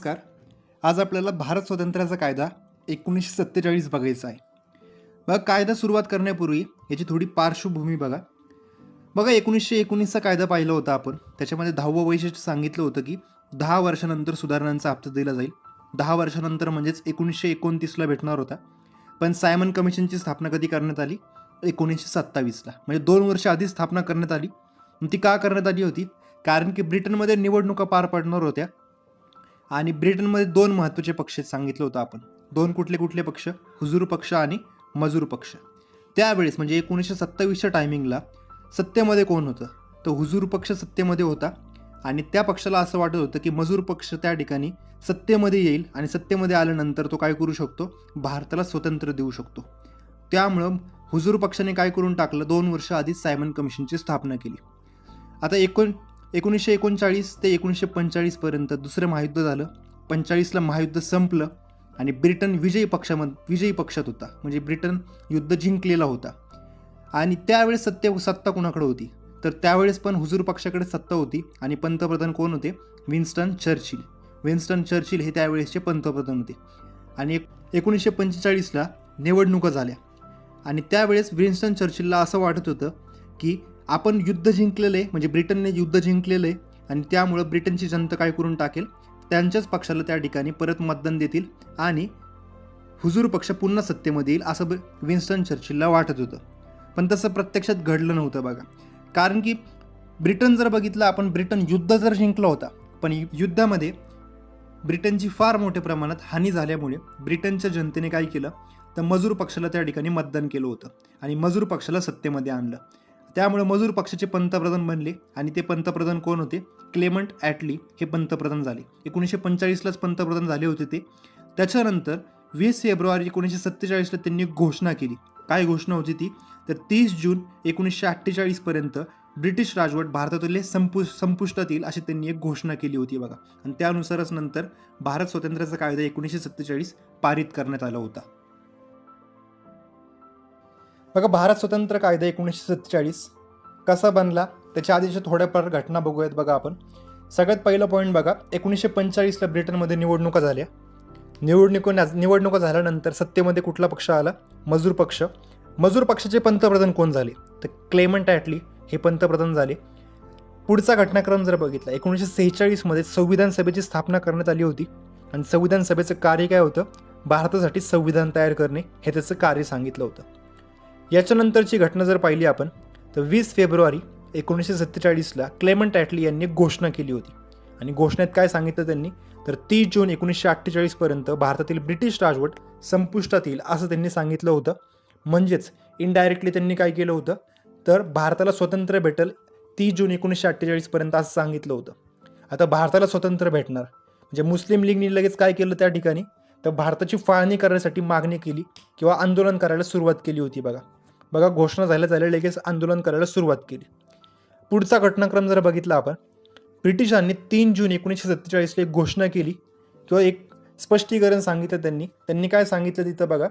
नमस्कार. आज आपल्याला भारत स्वातंत्र्याचा कायदा एकोणीसशे सत्तेचाळीस बघायचा आहे. बघा कायदा सुरुवात करण्यापूर्वी याची थोडी पार्श्वभूमी बघा. बघा एकोणीसशे एकोणीसचा कायदा पाहिला होता आपण. त्याच्यामध्ये दहावं वैशिष्ट्य सांगितलं होतं की दहा वर्षानंतर सुधारणांचा हप्ता दिला जाईल. दहा वर्षानंतर म्हणजेच एकोणीसशे एकोणतीसला भेटणार होता. पण सायमन कमिशनची स्थापना कधी करण्यात आली? एकोणीसशे सत्तावीसला. म्हणजे दोन वर्ष आधी स्थापना करण्यात आली. ती का करण्यात आली होती? कारण की ब्रिटनमध्ये निवडणुका पार पडणार होत्या. आणि ब्रिटनमध्ये दोन महत्त्वाचे पक्ष सांगितलं होतं आपण. दोन कुठले कुठले पक्ष? हुजूर पक्ष आणि मजूर पक्ष. त्यावेळेस म्हणजे एकोणीसशे सत्तावीसच्या टायमिंगला सत्तेमध्ये कोण होतं? तर हुजूर पक्ष सत्तेमध्ये होता. आणि त्या पक्षाला असं वाटत होतं की मजूर पक्ष त्या ठिकाणी सत्तेमध्ये येईल आणि सत्तेमध्ये आल्यानंतर तो काय करू शकतो? भारताला स्वतंत्र देऊ शकतो. त्यामुळं हुजूर पक्षाने काय करून टाकलं? दोन वर्ष आधीच सायमन कमिशनची स्थापना केली. आता एकोण एकोणीसशे एकोणचाळीस ते एकोणीसशे पंचेचाळीसपर्यंत दुसरं महायुद्ध झालं. पंचेचाळीसला महायुद्ध संपलं आणि ब्रिटन विजयी पक्षाम विजयी पक्षात होता. म्हणजे ब्रिटन युद्ध जिंकलेला होता. आणि त्यावेळेस सत्य सत्ता कोणाकडे होती? तर त्यावेळेस पण हुजूर पक्षाकडे सत्ता होती आणि पंतप्रधान कोण होते? Winston Churchill. विन्स्टन चर्चिल हे त्यावेळेसचे पंतप्रधान होते. आणि एक एकोणीसशे पंचेचाळीसला निवडणुका झाल्या. आणि त्यावेळेस विन्स्टन चर्चिलला असं वाटत होतं की आपण युद्ध जिंकलेले म्हणजे ब्रिटनने युद्ध जिंकलेले आणि त्यामुळं ब्रिटनची जनता काय करून टाकेल? त्यांच्याच पक्षाला त्या ठिकाणी परत मतदान देतील आणि हुजूर पक्ष पुन्हा सत्तेमध्ये येईल असं विन्स्टन चर्चिलला वाटत होतं. पण तसं प्रत्यक्षात घडलं नव्हतं बघा. कारण की ब्रिटन जर बघितलं आपण ब्रिटन युद्ध जर जिंकला होता पण यु- युद्धामध्ये ब्रिटनची फार मोठ्या प्रमाणात हानी झाल्यामुळे ब्रिटनच्या जनतेने काय केलं तर मजूर पक्षाला त्या ठिकाणी मतदान केलं होतं आणि मजूर पक्षाला सत्तेमध्ये आणलं. त्यामुळे मजूर पक्षाचे पंतप्रधान बनले आणि ते पंतप्रधान कोण होते? क्लेमंट ॲटली हे पंतप्रधान झाले. एकोणीसशे पंचेचाळीसलाच पंतप्रधान झाले होते ते. त्याच्यानंतर वीस फेब्रुवारी एकोणीसशे सत्तेचाळीसला त्यांनी घोषणा केली. काय घोषणा होती ती? तर तीस जून एकोणीसशे अठ्ठेचाळीसपर्यंत ब्रिटिश राजवट भारतातले संपु संपुष्टात येईल अशी त्यांनी एक घोषणा केली होती बघा. आणि त्यानुसारच नंतर भारत स्वातंत्र्याचा कायदा एकोणीसशे सत्तेचाळीस पारित करण्यात आला होता. बघा भारत स्वतंत्र कायदा एकोणीसशे सत्तेचाळीस कसा बनला? त्याच्या आधीच्या थोड्याफार घटना बघूयात बघा आपण. सगळ्यात पहिलं पॉईंट बघा एकोणीसशे पंचेचाळीसला ब्रिटनमध्ये निवडणुका झाल्या. निवडणुको निवडणुका झाल्यानंतर सत्तेमध्ये कुठला पक्ष आला? मजूर पक्ष. मजूर पक्षाचे पंतप्रधान कोण झाले? तर क्लेमंट ॲटली हे पंतप्रधान झाले. पुढचा घटनाक्रम जर बघितला एकोणीसशे सेहेचाळीसमध्ये संविधान सभेची स्थापना करण्यात आली होती. आणि संविधान सभेचं कार्य काय होतं? भारतासाठी संविधान तयार करणे हे त्याचं कार्य सांगितलं होतं. याच्यानंतरची घटना जर पाहिली आपण तर वीस फेब्रुवारी एकोणीसशे सत्तेचाळीसला क्लेमंट ॲटली यांनी घोषणा केली होती. आणि घोषणेत काय सांगितलं त्यांनी? तर तीस जून एकोणीसशे अठ्ठेचाळीसपर्यंत भारतातील ब्रिटिश राजवट संपुष्टात येईल असं त्यांनी सांगितलं होतं. म्हणजेच इनडायरेक्टली त्यांनी काय केलं होतं? तर भारताला स्वातंत्र्य भेटेल तीस जून एकोणीसशे अठ्ठेचाळीसपर्यंत असं सांगितलं होतं. आता भारताला स्वातंत्र्य भेटणार. म्हणजे मुस्लिम लीगनी लगेच काय केलं त्या ठिकाणी? तर भारताची फाळणी करण्यासाठी मागणी केली किंवा आंदोलन करायला सुरुवात केली होती बघा. बघा घोषणा झाल्या झाल्या लगेच आंदोलन करायला सुरुवात केली. पुढचा घटनाक्रम जर बघितला आपण ब्रिटिशांनी तीन जून एकोणीसशे सत्तेचाळीसला एक घोषणा केली किंवा एक स्पष्टीकरण सांगितलं त्यांनी. त्यांनी काय सांगितलं तिथं बघा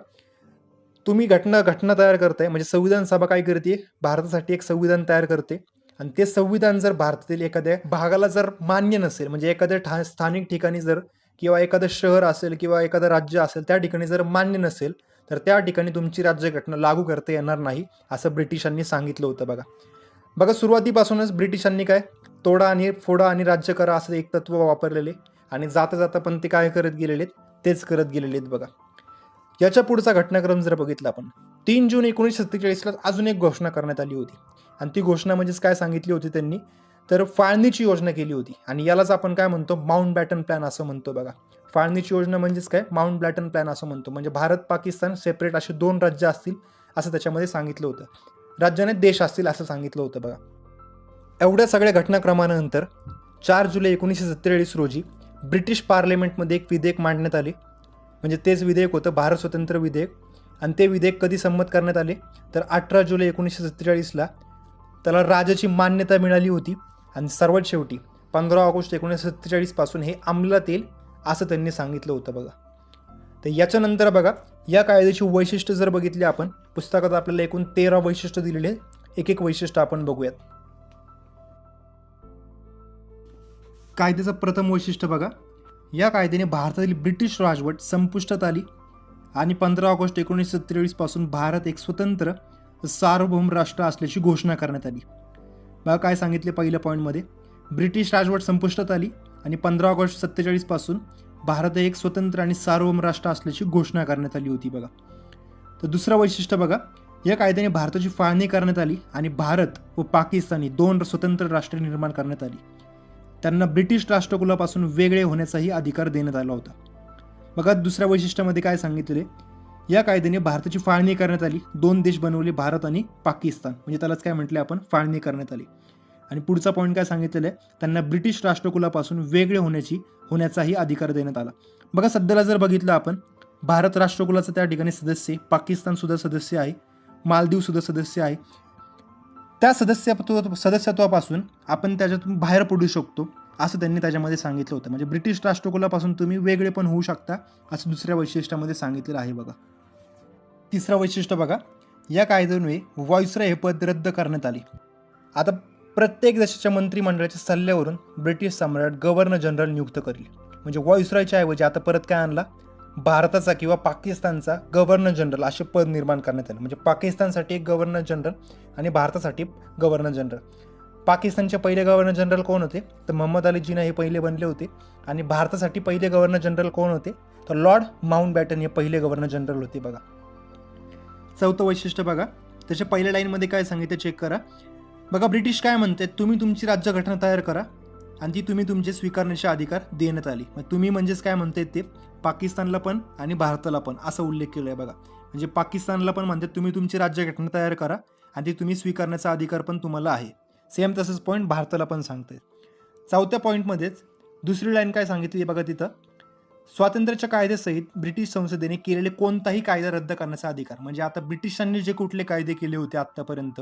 तुम्ही घटना घटना तयार करताय म्हणजे संविधान सभा काय करते? भारतासाठी एक संविधान तयार करते. आणि ते संविधान जर भारतातील एखाद्या भागाला जर मान्य नसेल म्हणजे एखाद्या ठा स्थानिक ठिकाणी जर किंवा एखादं शहर असेल किंवा एखादं राज्य असेल त्या ठिकाणी जर मान्य नसेल तर त्या ठिकाणी तुमची राज्यघटना लागू करता येणार नाही असं ब्रिटिशांनी सांगितलं होतं बघा. बघा सुरुवातीपासूनच ब्रिटिशांनी काय तोडा आणि फोडा आणि राज्य करा असं एक तत्व वापरलेले आणि जाता जाता पण ते काय करत गेलेले तेच करत गेलेले आहेत बघा. याच्या पुढचा घटनाक्रम जर बघितला आपण तीन जून एकोणीसशे सत्तेचाळीसला अजून एक घोषणा करण्यात आली होती. आणि ती घोषणा म्हणजेच काय सांगितली होती त्यांनी तर फाळणीची योजना केली होती. आणि यालाच आपण काय म्हणतो माउंट बॅटन प्लॅन असं म्हणतो बघा. फाळणीची योजना म्हणजेच काय? माउंट ब्लॅटन प्लॅन असं म्हणतो. म्हणजे भारत पाकिस्तान सेपरेट असे दोन राज्य असतील असं त्याच्यामध्ये सांगितलं होतं. राज्याने देश असतील असं सांगितलं होतं बघा. एवढ्या सगळ्या घटनाक्रमानंतर चार जुलै एकोणीसशे सत्तेचाळीस रोजी ब्रिटिश पार्लमेंटमध्ये एक विधेयक मांडण्यात आले. म्हणजे तेच विधेयक होतं भारत स्वतंत्र विधेयक. आणि ते विधेयक कधी संमत करण्यात आले? तर अठरा जुलै एकोणीसशे सत्तेचाळीसला त्याला राजाची मान्यता मिळाली होती. आणि सर्वात शेवटी पंधरा ऑगस्ट एकोणीसशे सत्तेचाळीसपासून हे अंमलात येईल. असं त्यांनी सांगितलं होतं बघा. तर याच्यानंतर बघा या कायद्याची वैशिष्ट्य जर बघितली आपण पुस्तकात आपल्याला एकूण तेरा वैशिष्ट्य दिलेले आहेत. एक एक वैशिष्ट्य आपण बघूयात. कायद्याचं प्रथम वैशिष्ट्य बघा. या कायद्याने भारतातील ब्रिटिश राजवट संपुष्टात आली आणि पंधरा ऑगस्ट एकोणीसशे सत्तेचाळीसपासून भारत एक स्वतंत्र सार्वभौम राष्ट्र असल्याची घोषणा करण्यात आली. बघा काय सांगितले पहिल्या पॉईंटमध्ये ब्रिटिश राजवट संपुष्टात आली आणि पंधरा ऑगस्ट सत्तेचाळीसपासून भारत हे एक स्वतंत्र आणि सार्वभौम राष्ट्र असल्याची घोषणा करण्यात आली होती बघा. तर दुसरं वैशिष्ट्य बघा या कायद्याने भारताची फाळणी करण्यात आली आणि भारत व पाकिस्तानी दोन स्वतंत्र राष्ट्रे निर्माण करण्यात आली. त्यांना ब्रिटिश राष्ट्रकुलापासून वेगळे होण्याचाही अधिकार देण्यात आला होता. बघा दुसऱ्या वैशिष्ट्यामध्ये काय सांगितले या कायद्याने भारताची फाळणी करण्यात आली दोन देश बनवले भारत आणि पाकिस्तान. म्हणजे त्यालाच काय म्हटले आपण? फाळणी करण्यात आली. आणि पुढचा पॉईंट काय सांगितलेलं आहे? त्यांना ब्रिटिश राष्ट्रकुलापासून वेगळे होण्याची होण्याचाही अधिकार देण्यात आला. बघा सध्याला जर बघितलं आपण भारत राष्ट्रकुलाचं त्या ठिकाणी सदस्य आहे सदस्य आहे मालदीवसुद्धा सदस्य आहे. त्या सदस्यत्व सदस्यत्वापासून आपण त्याच्यातून बाहेर पडू शकतो असं त्यांनी त्याच्यामध्ये सांगितलं होतं. म्हणजे ब्रिटिश राष्ट्रकुलापासून तुम्ही वेगळे पण होऊ शकता असं दुसऱ्या वैशिष्ट्यामध्ये सांगितलेलं आहे बघा. तिसरं वैशिष्ट्य बघा या कायद्यामुळे व्हॉइसराय हे पद रद्द करण्यात आले. आता प्रत्येक देशाच्या मंत्रिमंडळाच्या सल्ल्यावरून ब्रिटिश सम्राट गव्हर्नर जनरल नियुक्त करील. म्हणजे व्हॉइसरायच्या ऐवजी आता परत काय आणला? भारताचा किंवा पाकिस्तानचा गव्हर्नर जनरल असे पद निर्माण करण्यात आले. म्हणजे पाकिस्तानसाठी एक गव्हर्नर जनरल आणि भारतासाठी गव्हर्नर जनरल. पाकिस्तानचे पहिले गव्हर्नर जनरल कोण होते? तर मोहम्मद अली जिना हे पहिले बनले होते. आणि भारतासाठी पहिले गव्हर्नर जनरल कोण होते? तर लॉर्ड माउंट बॅटन हे पहिले गव्हर्नर जनरल होते बघा. चौथं वैशिष्ट्य बघा. त्याच्या पहिल्या लाईनमध्ये काय सांगितलं? चेक करा. बघा ब्रिटिश काय म्हणते तुम्ही तुमची राज्यघटना तयार करा आणि ती तुम्ही तुमचे स्वीकारण्याचे अधिकार देण्यात आली. मग तुम्ही म्हणजेच काय म्हणते ते? पाकिस्तानला पण आणि भारताला पण असा उल्लेख केला आहे बघा. म्हणजे पाकिस्तानला पण म्हणतात तुम्ही तुमची राज्यघटना तयार करा आणि ती तुम्ही स्वीकारण्याचा अधिकार पण तुम्हाला आहे. सेम तसंच पॉईंट भारताला पण सांगते. चौथ्या पॉईंटमध्येच दुसरी लाईन काय सांगितली बघा तिथं? स्वातंत्र्याच्या कायद्यासहित ब्रिटिश संसदेने केलेले कोणताही कायदा रद्द करण्याचा अधिकार. म्हणजे आता ब्रिटिशांनी जे कुठले कायदे केले होते आत्तापर्यंत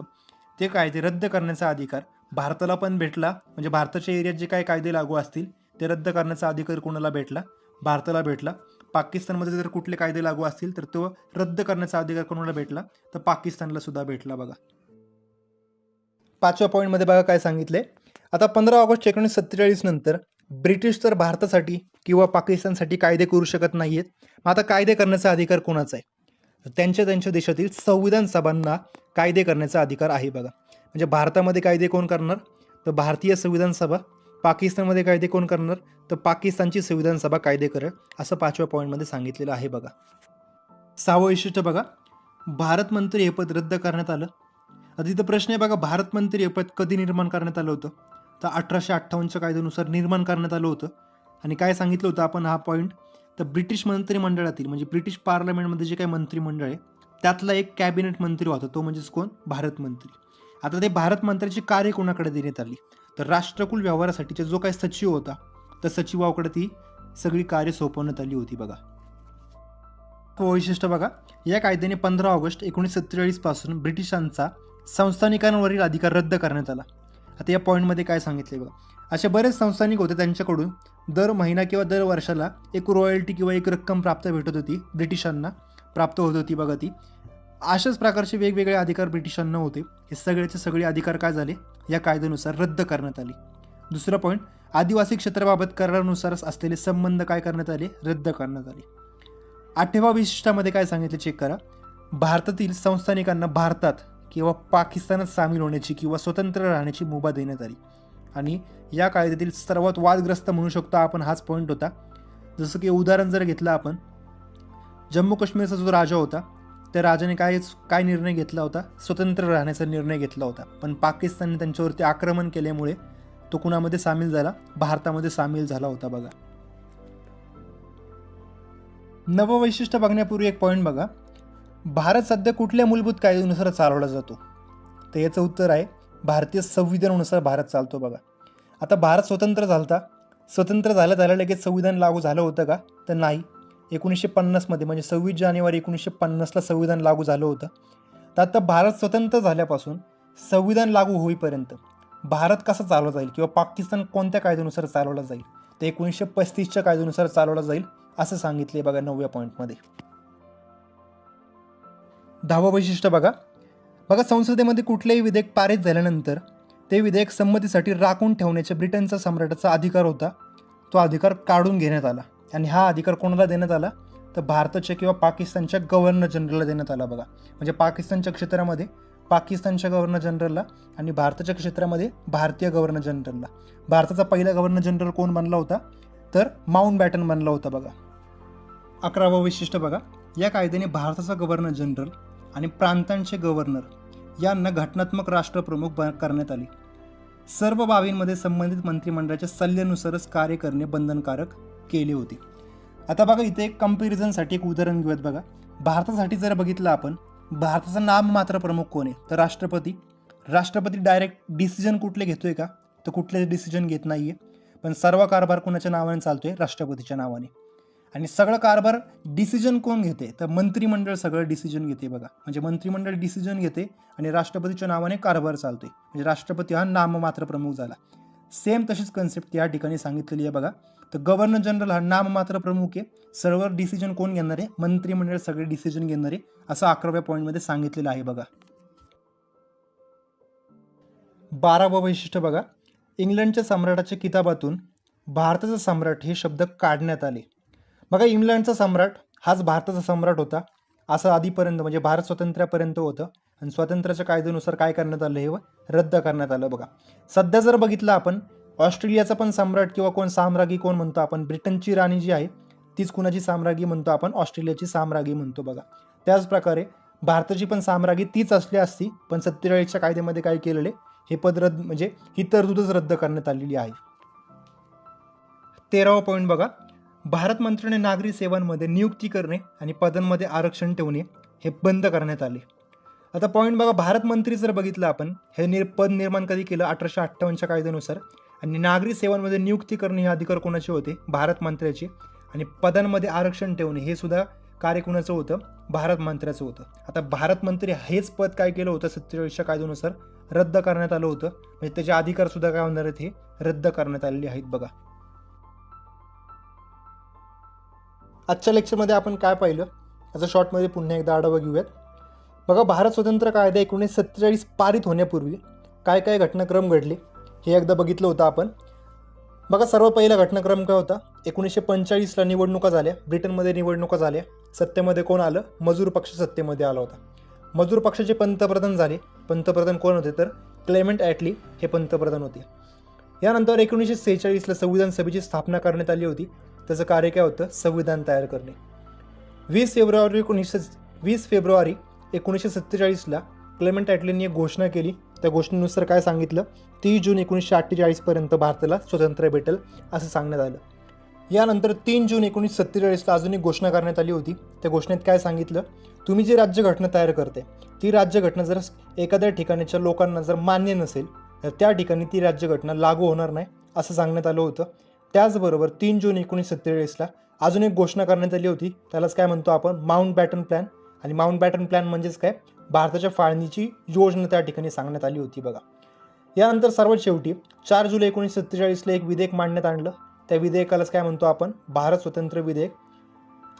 ते कायदे रद्द करण्याचा अधिकार भारताला पण भेटला. म्हणजे भारताच्या एरियात जे काही कायदे लागू असतील ते रद्द करण्याचा अधिकार कोणाला भेटला? भारताला भेटला. पाकिस्तानमध्ये जर कुठले कायदे लागू असतील तर तो रद्द करण्याचा अधिकार कोणाला भेटला? तर पाकिस्तानला सुद्धा भेटला बघा. पाचव्या पॉईंटमध्ये बघा काय सांगितले आता पंधरा ऑगस्ट एकोणीसशे सत्तेचाळीस नंतर ब्रिटिश तर भारतासाठी किंवा पाकिस्तानसाठी कायदे करू शकत नाही आहेत मग आता कायदे करण्याचा अधिकार कोणाचा आहे? त्यांच्या त्यांच्या देशातील संविधान सभांना कायदे करण्याचा अधिकार आहे बघा. म्हणजे भारतामध्ये कायदे कोण करणार? तर भारतीय संविधान सभा. पाकिस्तानमध्ये कायदे कोण करणार? तर पाकिस्तानची संविधान सभा कायदे करेल असं पाचव्या पॉईंटमध्ये सांगितलेलं आहे बघा. सहावं वैशिष्ट्य बघा. भारत मंत्री हे पद रद्द करण्यात आलं. आता तिथं प्रश्न आहे बघा भारत मंत्री हे पद कधी निर्माण करण्यात आलं होतं? तर अठराशे अठ्ठावन्नच्या कायद्यानुसार निर्माण करण्यात आलं होतं. आणि काय सांगितलं होतं आपण हा पॉईंट तर ब्रिटिश मंत्रिमंडळातील म्हणजे ब्रिटिश पार्लमेंटमध्ये जे काही मंत्रिमंडळ आहे त्यातला एक कॅबिनेट मंत्री होता तो म्हणजेच कोण? भारत मंत्री. आता ते भारत मंत्र्याची कार्य कोणाकडे देण्यात आली? तर राष्ट्रकुल व्यवहारासाठीचा जो काही सचिव होता त्या सचिवाकडे ती सगळी कार्य सोपवण्यात आली होती बघा. वैशिष्ट्य बघा या कायद्याने पंधरा ऑगस्ट एकोणीसशे सत्तेचाळीसपासून ब्रिटिशांचा संस्थानिकांवरील अधिकार रद्द करण्यात आला. आता या पॉईंटमध्ये काय सांगितले बघा. असे बरेच संस्थानिक होते त्यांच्याकडून. दर महिना किंवा दर वर्षाला एक रॉयल्टी किंवा एक रक्कम प्राप्त भेटत होती ब्रिटिशांना. प्राप्त होत होती बघा ती. अशाच प्रकारचे वेगवेगळे अधिकार ब्रिटिशांना होते. हे सगळ्याचे सगळे अधिकार काय झाले? या कायद्यानुसार रद्द करण्यात आले. दुसरं पॉईंट आदिवासी क्षेत्राबाबत करारानुसार असलेले संबंध काय करण्यात आले? रद्द करण्यात आले. आठव्या विशिष्टामध्ये काय सांगितले? चेक करा. भारतातील संस्थानिकांना भारतात किंवा पाकिस्तानात सामील होण्याची किंवा स्वतंत्र राहण्याची मुभा देण्यात आली. आणि या कायद्यातील सर्वात वादग्रस्त म्हणू शकतो आपण हाच पॉईंट होता. जसं की उदाहरण जर घेतलं आपण जम्मू काश्मीरचा जो राजा होता त्या राजाने काय काय निर्णय घेतला होता? स्वतंत्र राहण्याचा निर्णय घेतला होता. पण पाकिस्तानने त्यांच्यावरती आक्रमण केल्यामुळे तो कुणामध्ये सामील झाला? भारतामध्ये सामील झाला होता बघा. नववैशिष्ट्य बघण्यापूर्वी एक पॉईंट बघा. भारत सध्या कुठल्या मूलभूत कायद्यानुसार चालवला जातो? तर याचं उत्तर आहे भारतीय संविधानानुसार भारत चालतो बघा. आता भारत स्वतंत्र झालता. स्वतंत्र झालं झालं लगेच संविधान लागू झालं होतं का? तर नाही. एकोणीसशे पन्नासमध्ये म्हणजे सव्वीस जानेवारी एकोणीसशे पन्नासला संविधान लागू झालं होतं. तर आता भारत स्वतंत्र झाल्यापासून संविधान लागू होईपर्यंत भारत कसा चालवला जाईल? किंवा पाकिस्तान कोणत्या कायद्यानुसार चालवला जाईल? ते एकोणीसशे पस्तीसच्या कायद्यानुसार चालवला जाईल असं सांगितले बघा नवव्या पॉईंटमध्ये दहावं वैशिष्ट्य बघा. बघा संसदेमध्ये कुठलेही विधेयक पारित झाल्यानंतर ते विधेयक संमतीसाठी राखून ठेवण्याचा ब्रिटनचा सम्राटाचा अधिकार होता. तो अधिकार काढून घेण्यात आला. आणि हा अधिकार कोणाला देण्यात आला? तर भारताच्या किंवा पाकिस्तानच्या गव्हर्नर जनरलला देण्यात आला बघा. म्हणजे पाकिस्तानच्या क्षेत्रामध्ये पाकिस्तानच्या गव्हर्नर जनरलला आणि भारताच्या क्षेत्रामध्ये भारतीय गव्हर्नर जनरलला भारताचा पहिला गव्हर्नर जनरल कोण बनला होता? तर माउंट बॅटन बनला होता बघा. अकरावं वैशिष्ट्य बघा. या कायद्याने भारताचा गव्हर्नर जनरल आणि प्रांतांचे गव्हर्नर यांना घटनात्मक राष्ट्रप्रमुख ब- करण्यात आले. सर्व बाबींमध्ये संबंधित मंत्रिमंडळाच्या सल्ल्यानुसारच कार्य करणे बंधनकारक केले होते. आता बघा इथे एक कम्पॅरिझनसाठी एक उदाहरण घेऊयात बघा. भारतासाठी जर बघितलं आपण भारताचं नाम मात्र प्रमुख कोण आहे? तर राष्ट्रपती. राष्ट्रपती डायरेक्ट डिसिजन कुठले घेतो आहे का? तर कुठलेच डिसिजन घेत नाही आहे पण सर्व कारभार कोणाच्या नावाने चालतो आहे राष्ट्रपतीच्या नावाने. आणि सगळं कारभार डिसिजन कोण घेते? तर मंत्रिमंडळ सगळं डिसिजन घेते बघा. म्हणजे मंत्रिमंडळ डिसिजन घेते आणि राष्ट्रपतीच्या नावाने कारभार चालतोय. म्हणजे राष्ट्रपती हा नाममात्र प्रमुख झाला. सेम तशीच कन्सेप्ट या ठिकाणी सांगितलेली आहे बघा. तर गव्हर्नर जनरल हा नाममात्र प्रमुख आहे. सर्व डिसिजन कोण घेणार आहे? मंत्रिमंडळ सगळे डिसिजन घेणार आहे असं अकराव्या पॉईंटमध्ये सांगितलेलं आहे बघा. बारावं वैशिष्ट्य बघा. इंग्लंडच्या सम्राटाच्या किताबातून भारताचा सम्राट हे शब्द काढण्यात आले. बघा इंग्लंडचा सम्राट हाच भारताचा सम्राट होता. असं आधीपर्यंत म्हणजे भारत स्वातंत्र्यापर्यंत होतं. आणि स्वातंत्र्याच्या कायद्यानुसार काय करण्यात आलं हे रद्द करण्यात आलं बघा. सध्या जर बघितलं आपण ऑस्ट्रेलियाचा पण सम्राट किंवा कोण साम्राज्ञी कोण म्हणतो आपण ब्रिटनची राणी जी आहे तीच कुणाची साम्राज्ञी म्हणतो आपण? ऑस्ट्रेलियाची साम्राज्ञी म्हणतो बघा. त्याच प्रकारे भारताची पण साम्राज्ञी तीच असली असती पण सत्तेचाळीसच्या कायद्यामध्ये काय केलेले हे पद रद्द म्हणजे ही तरतूदच रद्द करण्यात आलेली आहे. तेरावा पॉईंट बघा. भारत मंत्र्याने नागरी सेवांमध्ये नियुक्ती करणे आणि पदांमध्ये आरक्षण ठेवणे हे बंद करण्यात आले. आता पॉईंट बघा भारत मंत्री जर बघितलं आपण हे निर पद निर्माण कधी केलं? अठराशे अठ्ठावन्नच्या कायद्यानुसार. आणि नागरी सेवांमध्ये नियुक्ती करणे हे अधिकार कोणाचे होते? भारत मंत्र्याचे. आणि पदांमध्ये आरक्षण ठेवणे हे सुद्धा कार्य कोणाचं होतं? भारत मंत्र्याचं होतं. आता भारत मंत्री हेच पद काय केलं होतं? सत्तेचाळीसच्या कायद्यानुसार रद्द करण्यात आलं होतं. म्हणजे त्याचे अधिकारसुद्धा काय होणार आहेत हे? रद्द करण्यात आलेले आहेत बघा. आजच्या लेक्चरमध्ये आपण काय पाहिलं? याचा शॉर्टमध्ये पुन्हा एकदा आढावा घेऊयात. बघा भारत स्वतंत्र कायदा एकोणीसशे सत्तेचाळीस पारित होण्यापूर्वी काय काय घटनाक्रम घडले हे एकदा बघितलं होतं आपण. बघा सर्व पहिला घटनाक्रम काय होता? एकोणीसशे पंचेचाळीसला निवडणुका झाल्या. ब्रिटनमध्ये निवडणुका झाल्या. सत्तेमध्ये कोण आलं? मजूर पक्ष सत्तेमध्ये आला होता. मजूर पक्षाचे पंतप्रधान झाले. पंतप्रधान कोण होते? तर क्लेमेंट ॲटली हे पंतप्रधान होते. यानंतर एकोणीसशे सेहेचाळीसला संविधान सभेची स्थापना करण्यात आली होती. त्याचं कार्य काय होतं? संविधान तयार करणे. वीस फेब्रुवारी एकोणीसशे वीस फेब्रुवारी एकोणीसशे सत्तेचाळीसला क्लेमेंट ॲटलींनी एक घोषणा केली. त्या घोषणेनुसार काय सांगितलं? तीस जून एकोणीसशे अठ्ठेचाळीसपर्यंत भारताला स्वातंत्र्य भेटेल असं सांगण्यात आलं. यानंतर तीन जून एकोणीसशे सत्तेचाळीसला अजून एक घोषणा करण्यात आली होती. त्या घोषणेत काय सांगितलं? तुम्ही जी राज्यघटना तयार करते ती राज्यघटना जर एखाद्या ठिकाणीच्या लोकांना जर मान्य नसेल तर त्या ठिकाणी ती राज्यघटना लागू होणार नाही असं सांगण्यात आलं होतं. त्याचबरोबर तीन जून एकोणीसशे सत्तेचाळीसला अजून एक घोषणा करण्यात आली होती. त्यालाच काय म्हणतो आपण? माउंट बॅटन प्लॅन आणि माउंट बॅटन प्लॅन म्हणजेच काय? भारताच्या फाळणीची योजना त्या ठिकाणी सांगण्यात आली होती बघा. यानंतर सर्वात शेवटी चार जुलै एकोणीसशे सत्तेचाळीसला एक विधेयक मांडण्यात आणलं. त्या विधेयकालाच काय म्हणतो आपण? भारत स्वतंत्र विधेयक.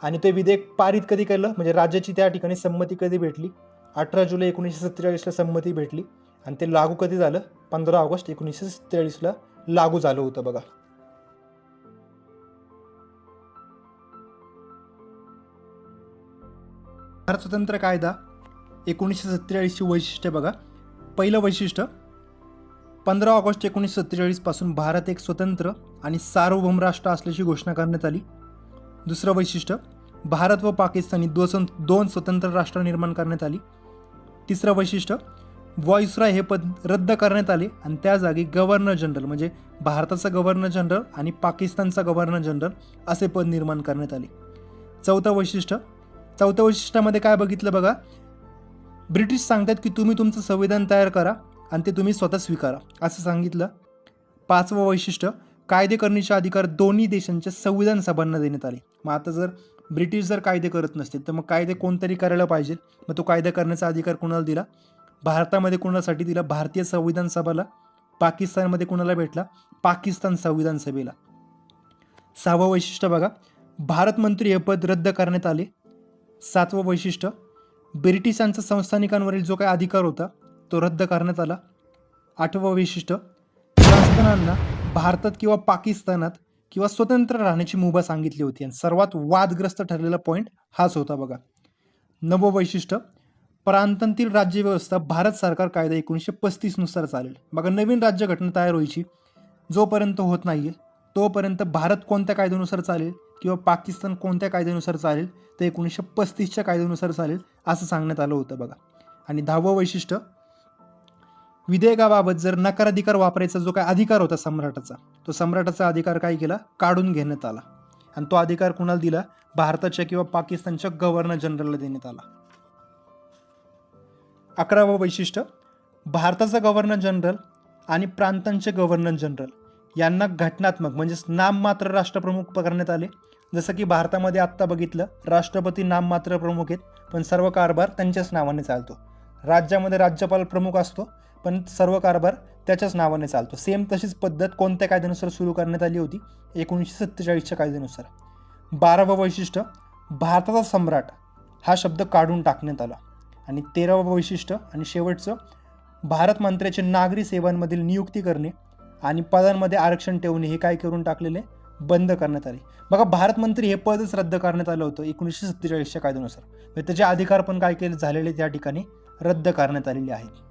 आणि ते विधेयक पारित कधी केलं? म्हणजे राज्याची त्या ठिकाणी संमती कधी भेटली? अठरा जुलै एकोणीसशे सत्तेचाळीसला संमती भेटली. आणि ते लागू कधी झालं? पंधरा ऑगस्ट एकोणीसशे सत्तेचाळीसला लागू झालं होतं बघा. भारत स्वतंत्र कायदा एकोणीसशे सत्तेचाळीसची वैशिष्ट्य बघा. पहिलं वैशिष्ट्य पंधरा ऑगस्ट एकोणीसशे सत्तेचाळीसपासून भारत एक स्वतंत्र आणि सार्वभौम राष्ट्र असल्याची घोषणा करण्यात आली. दुसरं वैशिष्ट्य भारत व पाकिस्तानी दो सं दोन स्वतंत्र राष्ट्र निर्माण करण्यात आली. तिसरं वैशिष्ट्य वॉइसराय हे पद रद्द करण्यात आले आणि त्या जागी गव्हर्नर जनरल म्हणजे भारताचा गव्हर्नर जनरल आणि पाकिस्तानचा गव्हर्नर जनरल असे पद निर्माण करण्यात आले. चौथं वैशिष्ट्य चौथ्या वैशिष्ट्यामध्ये काय बघितलं बघा? ब्रिटिश सांगतात की तुम्ही तुमचं संविधान तयार करा आणि ते तुम्ही स्वतः स्वीकारा. असं सांगितलं. पाचवं वैशिष्ट्य कायदे करण्याचे अधिकार दोन्ही देशांच्या संविधान सभांना देण्यात आले. मग आता जर ब्रिटिश जर कायदे करत नसतील तर मग कायदे कोणतरी करायला पाहिजे मग तो कायदा करण्याचा अधिकार कोणाला दिला? भारतामध्ये कोणासाठी दिला? भारतीय संविधान सभाला. पाकिस्तानमध्ये कोणाला भेटला? पाकिस्तान संविधान सभेला. सहावं वैशिष्ट्य बघा. भारत मंत्री हे पद रद्द करण्यात आले. सातवं वैशिष्ट्य ब्रिटिशांचा संस्थानिकांवरील जो काही अधिकार होता तो रद्द करण्यात आला. आठवं वैशिष्ट्य संस्थानांना भारतात किंवा पाकिस्तानात किंवा स्वतंत्र राहण्याची मुभा सांगितली होती आणि सर्वात वादग्रस्त ठरलेला पॉईंट हाच होता बघा. नवं वैशिष्ट्य प्रांतांतील राज्यव्यवस्था भारत सरकार कायदा एकोणीसशे पस्तीसनुसार चालेल. बघा नवीन राज्यघटना तयार व्हायची जोपर्यंत होत नाही आहे तोपर्यंत भारत कोणत्या कायद्यानुसार चालेल? किंवा पाकिस्तान कोणत्या कायद्यानुसार चालेल तर एकोणीसशे पस्तीसच्या कायद्यानुसार चालेल असं सांगण्यात आलं होतं बघा. आणि दहावं वैशिष्ट्य विधेयकाबाबत जर नकाराधिकार वापरायचा जो काय अधिकार होता सम्राटाचा तो सम्राटाचा अधिकार काय केला? काढून घेण्यात आला. आणि तो अधिकार कुणाला दिला? भारताच्या किंवा पाकिस्तानच्या गव्हर्नर जनरलला देण्यात आला. अकरावं वैशिष्ट्य भारताचा गव्हर्नर जनरल आणि प्रांतांचे गव्हर्नर जनरल यांना घटनात्मक म्हणजेच नाममात्र राष्ट्रप्रमुख करण्यात आले. जसं की भारतामध्ये आत्ता बघितलं राष्ट्रपती नाममात्र प्रमुख आहेत पण सर्व कारभार त्यांच्याच नावाने चालतो. राज्यामध्ये राज्यपाल प्रमुख असतो पण सर्व कारभार त्याच्याच नावाने चालतो. सेम तशीच पद्धत कोणत्या कायद्यानुसार सुरू करण्यात आली होती? एकोणीसशे सत्तेचाळीसच्या कायद्यानुसार. बारावं वैशिष्ट्य भारताचा सम्राट हा शब्द काढून टाकण्यात आला. आणि तेरावं वैशिष्ट्य आणि शेवटचं भारत मंत्र्याचे नागरी सेवांमधील नियुक्ती करणे आणि पदांमध्ये आरक्षण ठेवणे हे काय करून टाकलेले? बंद करण्यात आली. बघा भारत मंत्री हे पदच रद्द करण्यात आलं होतं एकोणीसशे सत्तेचाळीसच्या कायद्यानुसार. म्हणजे त्याचे अधिकार पण काय केले झालेले त्या ठिकाणी रद्द करण्यात आलेले आहेत.